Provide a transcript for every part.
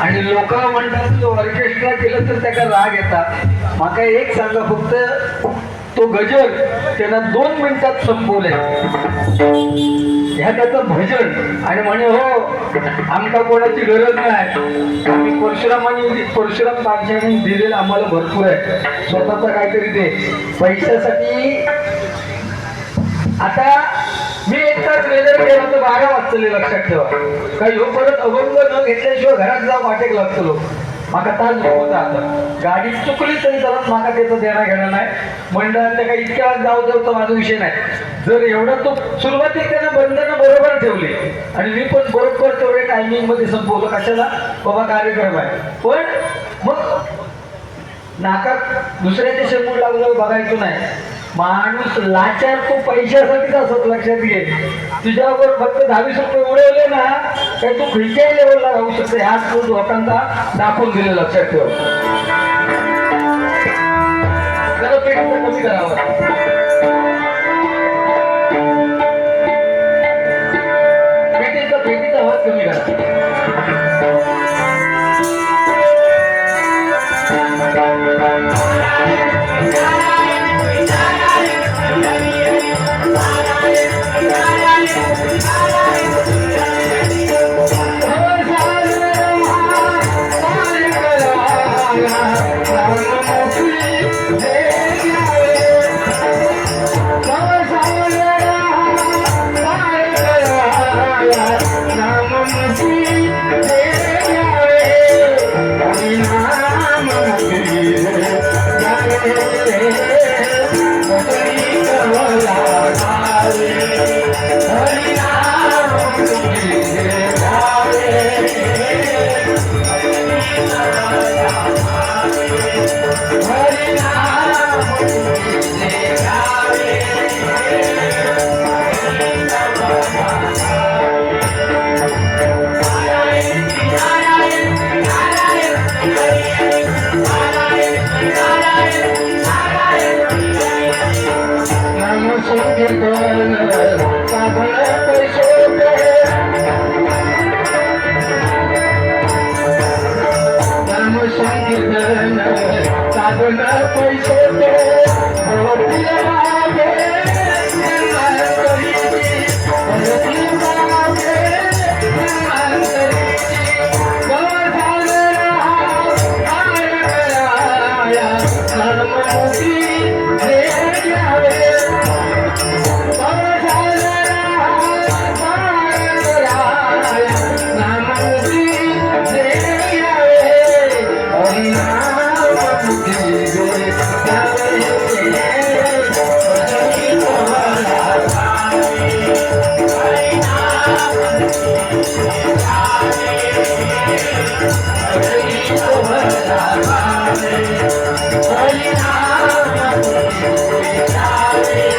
आणि लोक म्हणतात ऑर्केस्ट्रा केलं तर त्याचा राग येतात. माका एक सांगा फक्त तो गजर त्यांना दोन मिनिटात संपवले. ह्या त्याचं भजन आणि म्हणे हो आमका कोणाची गरज नाही. आम्ही परशुरामाने परशुराम बादशाहाने दिलेलं आम्हाला भरपूर आहे. स्वतःचा काहीतरी ते पैशासाठी आता मी एक तास वेदर केला तर बारा वाजतले लक्षात ठेवा. काही ह्यो परत अभंग न घेतल्याशिवाय घरात जाऊ वाटेक लागतलो माका तास होता आता. गाडी चुकली तरी चालत माका त्याचं देणं घेणं नाही. मंडळात त्या काही इतक्या जाऊ जाऊ तर माझा विषय नाही. जर एवढा तो सुरुवातीत त्यानं बंधनं बरोबर ठेवली आणि मी पण बरोबर तेवढ्या टायमिंगमध्ये संपवलो. कशाला? बाबा कार्यक्रम आहे. पण मग नाकात दुसऱ्याचे शेंबूड लागलं बघायचं नाही. माणूस लाचार तो पैशासाठीच असत लक्षात घे तुझ्यावर फक्त दहावीस रुपये उडवले ना तर तू खिडक्याही लेवलला राहू शकते. ह्याच तू लोकांना दाखवून दिले लक्षात ठेव. कमी करावं. काय मला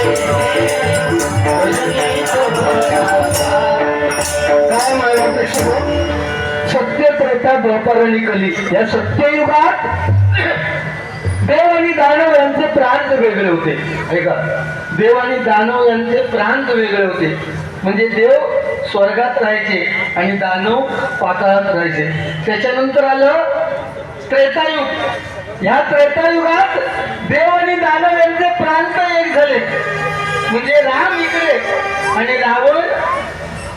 सत्य प्रथा द्वापरणी कली. या सत्ययुगात देव आणि दानव यांचे प्रांत वेगळे होते. ऐका. देव आणि दानव यांचे प्रांत वेगळे होते. म्हणजे देव स्वर्गात राहायचे आणि दानव पाताळात राहायचे. त्याच्यानंतर आलं त्रेतायुग. ह्या त्रेतायुगात देव आणि दानव यांचे प्रांत एक झाले. म्हणजे राम इकडे आणि रावण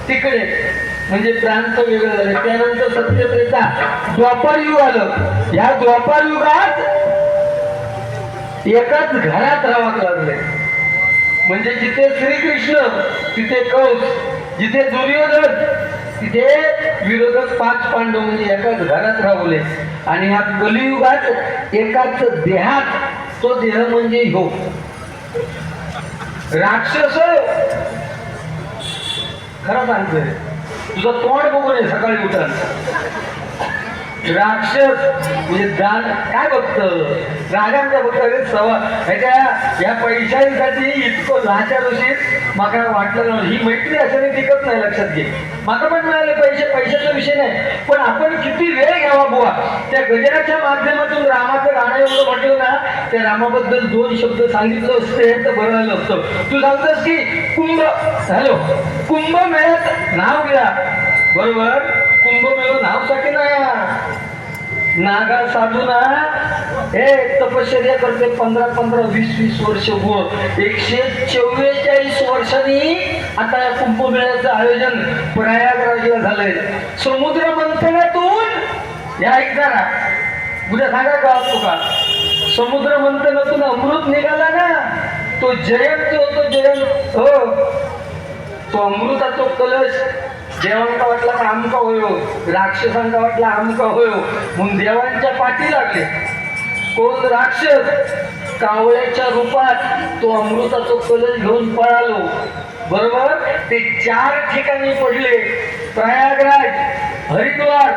तिकडे. म्हणजे प्रांत वेगळे झाले. त्यानंतर सत्यप्रेता द्वापार युग आलं. ह्या द्वापार युगात एकाच घरात राहावं लागले. म्हणजे जिथे श्रीकृष्ण तिथे कौश जिथे दुर्योधन तिथे विरोधक पाच पांडव म्हणजे एकाच घरात राहले आणि ह्या कलियुगात एकाच देहात तो देह म्हणजे हो राक्षस! खरं सांगतोय. तुझं तोंड बघून सकाळी उठा राक्षस म्हणजे दान काय बघत राजांचा बघत रे सवा ह्याच्या या पैशांसाठी इतकं लाचा दोषी माका वाटलं ना ही मैत्री अशाने टिकत नाही लक्षात घे. माका पण मिळाले पैसे. पैशाचा विषय नाही. पण आपण किती वेळ घ्यावा बुवा. त्या गजराच्या माध्यमातून रामाचं गाणं एवढं म्हटलं ना त्या रामाबद्दल दोन शब्द सांगितलं असते तर बरं झालं असतं. तू सांगतोस की कुंभ हॅलो. कुंभ मेळ्यात नाव घ्या. बरोबर? कुंभमेळ नावसाठी ना नागा साधूना हे तपश्चर्या करते पंधरा पंधरा वीस वीस वर्ष व एकशे चव्वेचाळीस वर्षांनी आता या कुंभमेळ्याचं आयोजन प्रयागराजला झालंय. समुद्र मंथनातून या ऐकणारा उद्या सांगा का तुका समुद्र मंथनातून अमृत निघाला ना तो जयंत होतो जयंत हो. तो अमृताचा कलश देवांका वाटला तर आमका होयो? राक्षसांका वाटला आमका होयो. म्हणून देवांच्या पाठी लागले. कोण राक्षस कावळ्याच्या रूपात तो अमृताचा कलश घेऊन पळालो. बरोबर? ते चार ठिकाणी पडले. प्रयागराज हरिद्वार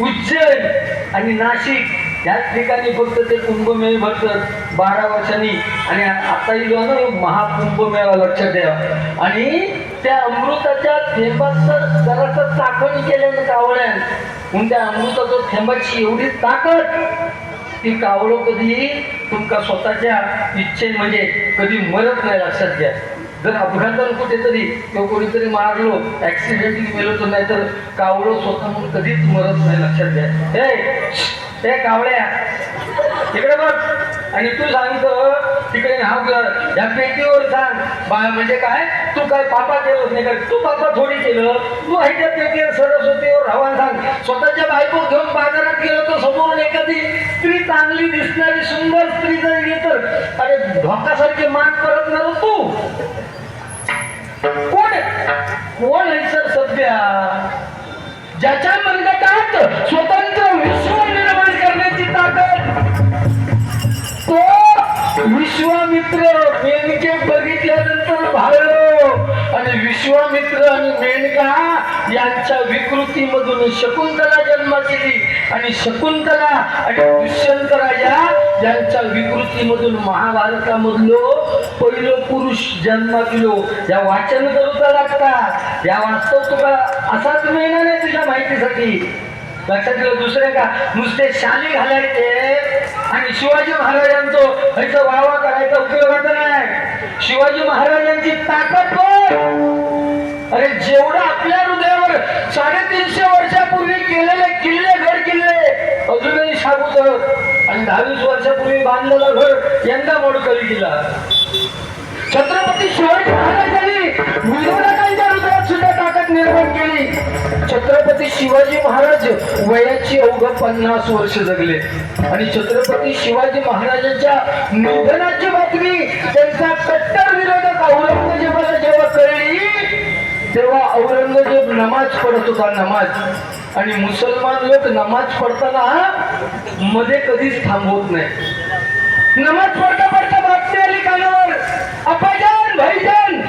उज्जैन आणि नाशिक. याच ठिकाणी फक्त ते कुंभमेळ भरतात बारा वर्षांनी. आणि आताही जो ना महाकुंभमेळा लक्षात द्या आणि त्या अमृताच्या थेंबाचं जरासा चाकण केल्यानं कावळ्यान म्हणून त्या अमृताच्या थेंबाची एवढी ताकद ती कावळं कधी तुमका स्वतःच्या इच्छे म्हणजे कधी मरत नाही लक्षात घ्या जर अपघातान कुठेतरी किंवा कोणीतरी मारलो ऍक्सिडेंटली मेलो तर नाही तर कावळं स्वतः म्हणून कधीच मरत नाही लक्षात घ्या. हे कावळ्या इकडे बघ. आणि तू सांगतो तिकडे हा या पेटीवर सांग. बा म्हणजे काय? तू काय पापा केलं नाही काय तू पापा थोडी केलं. तू आहे त्या पेटीवर सरस्वतीवर हवा सांग. स्वतःच्या बायको घेऊन बाजारात गेलो तर समोरून एखादी स्त्री चांगली दिसणारी सुंदर स्त्री जर येत अरे धोकासारखी मान करत ना तू. कोण कोण आहे सर सध्या ज्याच्या मनगटात स्वतः विश्वामित्र मेनके बघितल्यानंतर भाळलो आणि विश्वामित्र आणि मेनका यांच्या विकृतीमधून शकुंतला जन्मात गेली आणि शकुंतला आणि दुष्यंत राजा यांच्या विकृतीमधून महाभारतामधलो पहिलो पुरुष जन्म गेलो या वाचन करूचा लागतात या वास्तव तुका? असाच मिळणार नाही तुझ्या माहितीसाठी. लक्षात ठेव दुसरे का? नुसते शाली घालायचे. आणि शिवाजी महाराजांचं ह्याचा वावा करायचा उपयोगाचा नाही. शिवाजी महाराजांची ताकद अरे जेवढं आपल्या हृदयावर साडेतीनशे वर्षापूर्वी केलेले किल्ले घर किल्ले अजूनही शाबूत आणि दहावीस वर्षापूर्वी बांधलेलं घर यंदा मोडकरी दिला छत्रपती शिवाजी निर्माण केली. छत्रपती शिवाजी महाराज वयाची अवघ पन्नास वर्ष जगले. आणि छत्रपती शिवाजी महाराजांच्या निधनाची बातमी त्यांचा कट्टर विरोधक औरंगजेबाला जेव्हा कळली तेव्हा औरंगजेब नमाज पडत होता नमाज. आणि मुसलमान लोक नमाज पडताना मध्ये कधीच थांबवत नाही. नमाज पडता पडता बातमी आली कानावर. अपाजान भाईजान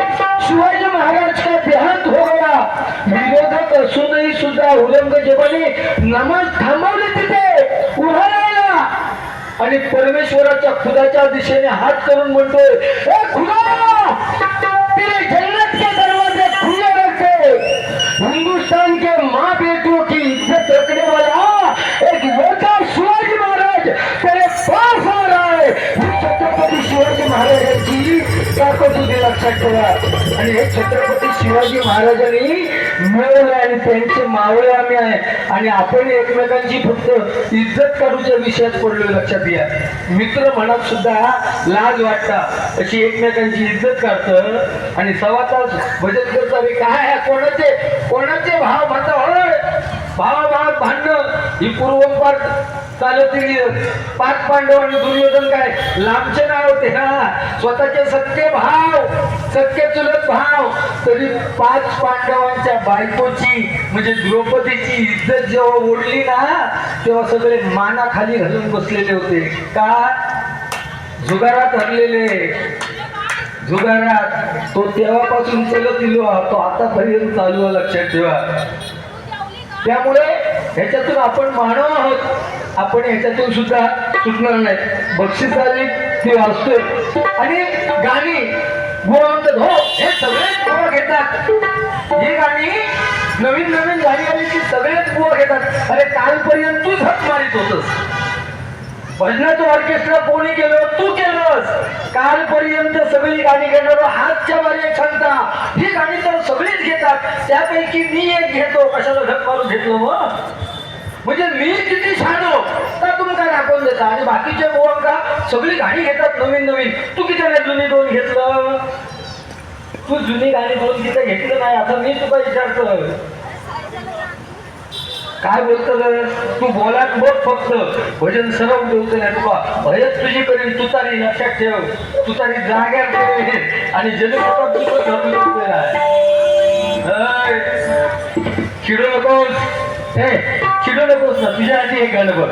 शिवाजी महाराज का देहांत हो गया विरोधक असूनही सुद्धा औरंगजेबाने नमाज थांबवले तिथे उभा राहिला आणि परमेश्वराच्या खुदाच्या दिशेने हात करून म्हणतोय खुदा ताकद ते लक्षात ठेवा. आणि हे छत्रपती शिवाजी महाराजांनी मिळवले आणि त्यांचे मावळे आम्ही आहे. आणि आपण एकमेकांची फक्त इज्जत काढूच्या विषयात पडलो लक्षात घ्या. मित्र म्हणत सुद्धा लाज वाटता अशी एकमेकांची इज्जत काढतं. आणि सवा तास भजन करता काय कोणाचे कोणाचे भाव म्हणता होय? भावा भावात भांडणं ही पूर्वपार चालत पाच पांडव आणि दुर्योधन काय? लांबचे नाव होते हा स्वतःचे सत्य भाव सत्य चुलत भाव. तरी पाच पांडवांच्या बायकोची म्हणजे द्रौपदीची इज्जत जेव्हा ओढली ना तेव्हा सगळे माना खाली घालून बसलेले होते. का? जुगारात हरलेले. जुगारात. तो तेव्हापासून चलत दिलो तो आतापर्यंत चालू लक्षात ठेवा. त्यामुळे ह्याच्यातून आपण मानव आहोत. आपण ह्याच्यातून सुद्धा सुटणार नाही बक्षीस आली ती वाचतोय. आणि गाणी बुवा म्हणतात हो हे सगळेच गुण घेतात. ही गाणी नवीन नवीन गाणी आली की सगळेच गुण घेतात. अरे कालपर्यंत तूच हात मारित होतस. भजनाचं ऑर्केस्ट्रा कोणी केलं? तू केलंस. कालपर्यंत सगळी गाणी घेणार हातच्या वर सांगता. ही गाणी तर सगळीच घेतात. त्यापैकी मी एक घेतो. कशाला झक मारून घेतलो हो? मग म्हणजे मी किती छानो का तुमका दाखवून देता? आणि बाकीचे बोल का सगळी गाणी घेतात नवीन नवीन. तू किती नाही जुनी दोन घेतलं? तू जुनी गाणी दोन तिथे घेतलं नाही. आता मी तुला विचारतो काय बोलतो तू बोलात बघ फक्त. भजन सर्व बोलतो नाही तुका. भयच तुझी करीन तुतारी लक्षात ठेव. तुतारी जाग्यात आणि जलप्रपात तुझं धरून चिडू नकोस. चिडू नकोस ना. तुझ्या आधी एक गाणं बघ.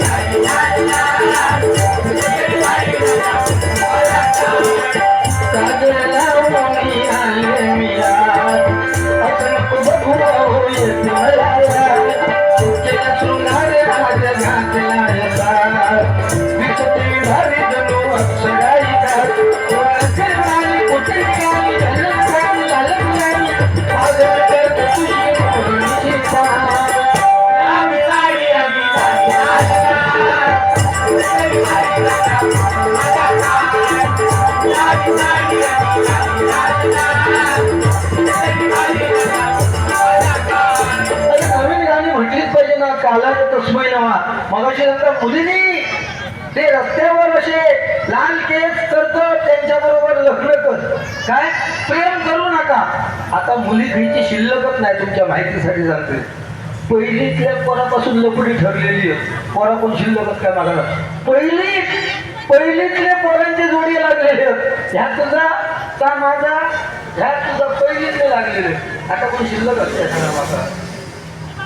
la la la la la लाल. पाहिजे ना काला तस्मय नवा मगाशी नंतर मुलींनी ते रस्त्यावर असे लाल केस करतात त्यांच्या बरोबर लग्न कर. काय? प्रेम करू नका. आता मुली घ्यायची शिल्लकच नाही तुमच्या माहितीसाठी सांगते पहिलीतल्या पोरापासून लपडी ठरलेली आहे? पोरा कोण शिल्लकच काय मागा पहिली पहिलीतले पोरांची जोडी लागलेली ह्या तुझा का माझा ह्या तुझा पहिलीतले लागलेले आता कोण शिल्लक असते माझा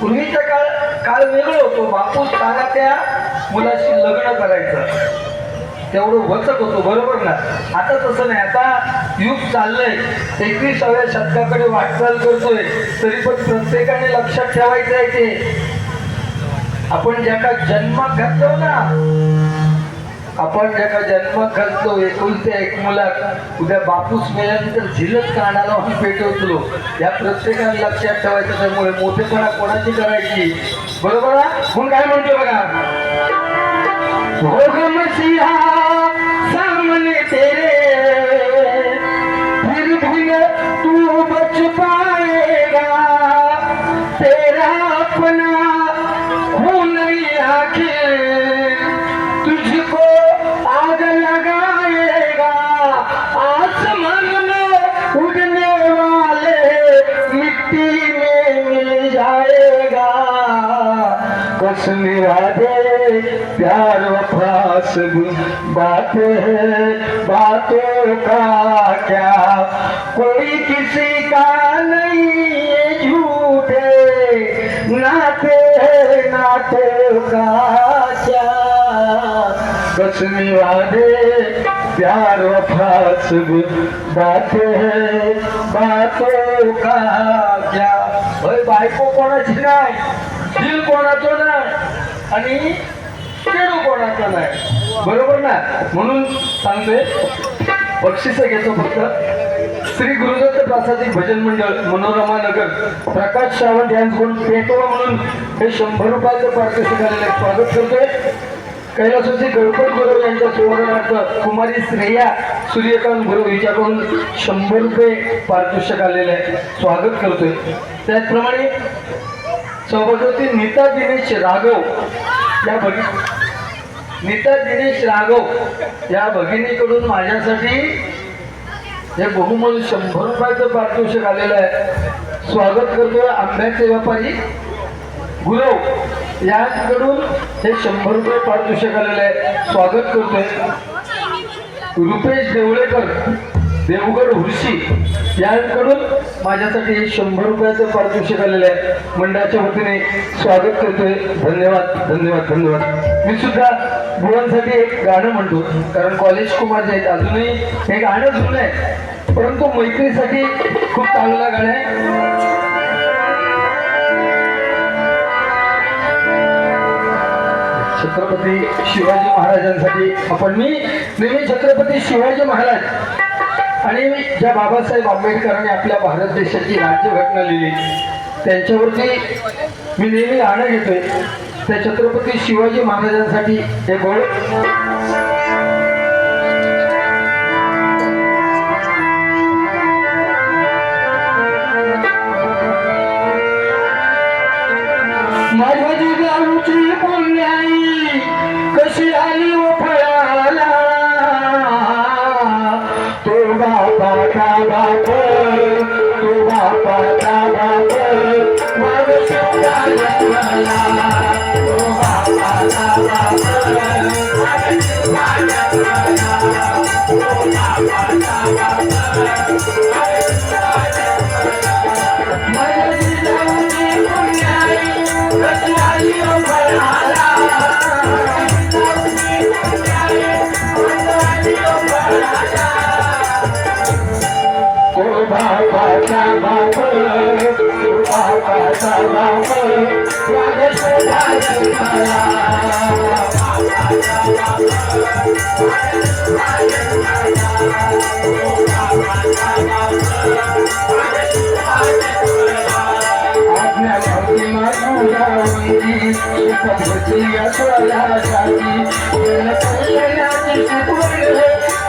पूर्वीचा काळ काळ वेगळं होतो. बापूस काळा त्या मुलाशी लग्न करायचं. तेवढं वचक होतो बरोबर ना? आता तसं नाही. आता युग चाललंय. एकविसाव्या शतकाकडे वाटचाल करतोय. तरी पण प्रत्येकाने लक्षात ठेवायचं आहे ते. आपण ज्याका जन्म घातलो ना आपण ज्याका जन्म घालतो एकुलते एक मुलात उद्या बापूस मेल्यानंतर झिलच कानाला आपण पेटवतलो या प्रत्येकाने लक्षात ठेवायचं त्यामुळे मोठेपणा कोणाची करायची? बरोबर ना काय म्हणतो बघा? कसम वादे प्यार वफास बात है। बातों का क्या? कोई किसी का नहीं ये झूठे नाते है नातों का क्या? कसम वादे प्यार वफास बात है। बातों का क्या? होय बायको कोणाची नाही दिल कोणाचं नाही आणि चेडू कोणाचं नाही. बरोबर ना? म्हणून सांगतोय बक्षिस घेतो फक्त. श्री गुरुदत्त प्रासादिक भजन मंडळ मनोरमा नगर. प्रकाश सावंत यांकडून पेटवा म्हणून हे शंभर रुपयाचं पारितोषिक आलेलं आहे. स्वागत करतोय. कैलासोची गणपत गुरु यांच्या सुवर्णार्थ कुमारी श्रेया सूर्यकांत गुरु हिच्याकडून शंभर रुपये पारितोषिक आलेलं आहे स्वागत करतोय. त्याचप्रमाणे सौभाग्यवती नीता दिनेश राघव या भगिनी नीता दिनेश राघव या भगिनीकडून माझ्यासाठी हे बहुमोल शंभर रुपयाचं पारितोषिक आलेलं आहे. स्वागत करतोय आंब्याचे व्यापारी. गुरव यांकडून हे शंभर रुपये पारितोषिक आलेलं आहे. स्वागत करतोय. रुपेश देवळेकर देवगड हुशी यांकडून माझ्यासाठी शंभर रुपयाचं पारितोषिक आलेलं आहे. मंडळाच्या वतीने स्वागत करतोय. धन्यवाद धन्यवाद धन्यवाद. मी सुद्धा मुलांसाठी एक गाणं म्हणतो कारण कॉलेज कुमार जे आहेत. अजूनही हे गाणं जुनं आहे. परंतु मैत्रीसाठी खूप चांगलं गाणं आहे. छत्रपती शिवाजी महाराजांसाठी. आपण मी नेहमी छत्रपती शिवाजी महाराज. आणि ज्या बाबासाहेब आंबेडकरांनी आपल्या भारत देशाची राज्यघटना लिहिली त्यांच्यावरती मी नेहमी गाणं घेतोय. त्या छत्रपती शिवाजी महाराजांसाठी हे गोळ शिवला I'm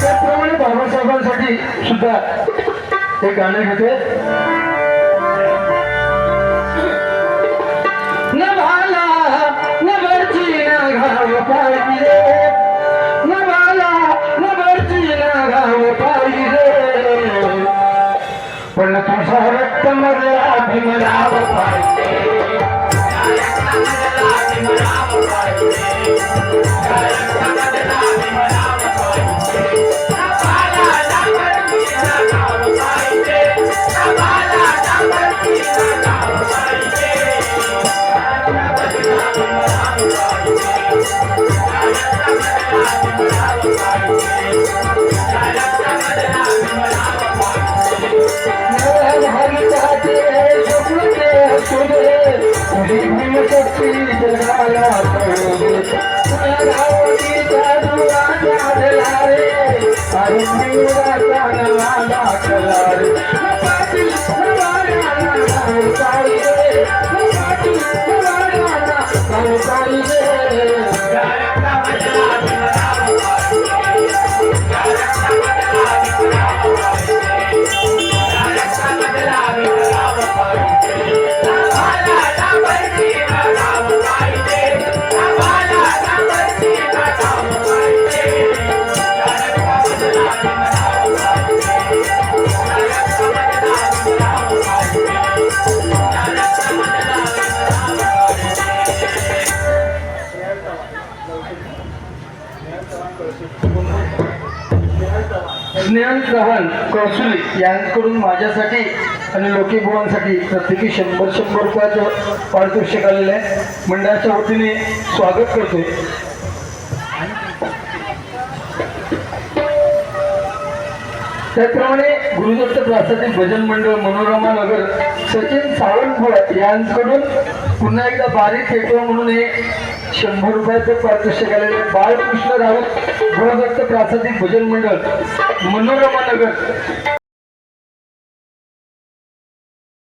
त्याचप्रमाणे बाबासाहेबांसाठी सुद्धा हे गाणं घेते. नभाला नभरची घाव पाहिजे मधला भीमराव पाहिजे I'm स्नेहल चव्हाण कौशुली यांकडून माझ्यासाठी आणि लोकीभुवांसाठी प्रत्येकी शंभर शंभर रुपयाचं पारितोषिक आलेलं आहे. मंडळाच्या वतीने स्वागत करतोय. त्याचप्रमाणे गुरुदत्त प्रासादी भजन मंडळ मनोरमा नगर सचिन सावंत यांकडून पुन्हा एकदा बारीक थेटवा म्हणून हे शंभर रुपयाचं पारितोषिक आलेले बाळकृष्ण रावत गुणदत्त प्रासादिक भजन मंडळ मनोरमा नगर.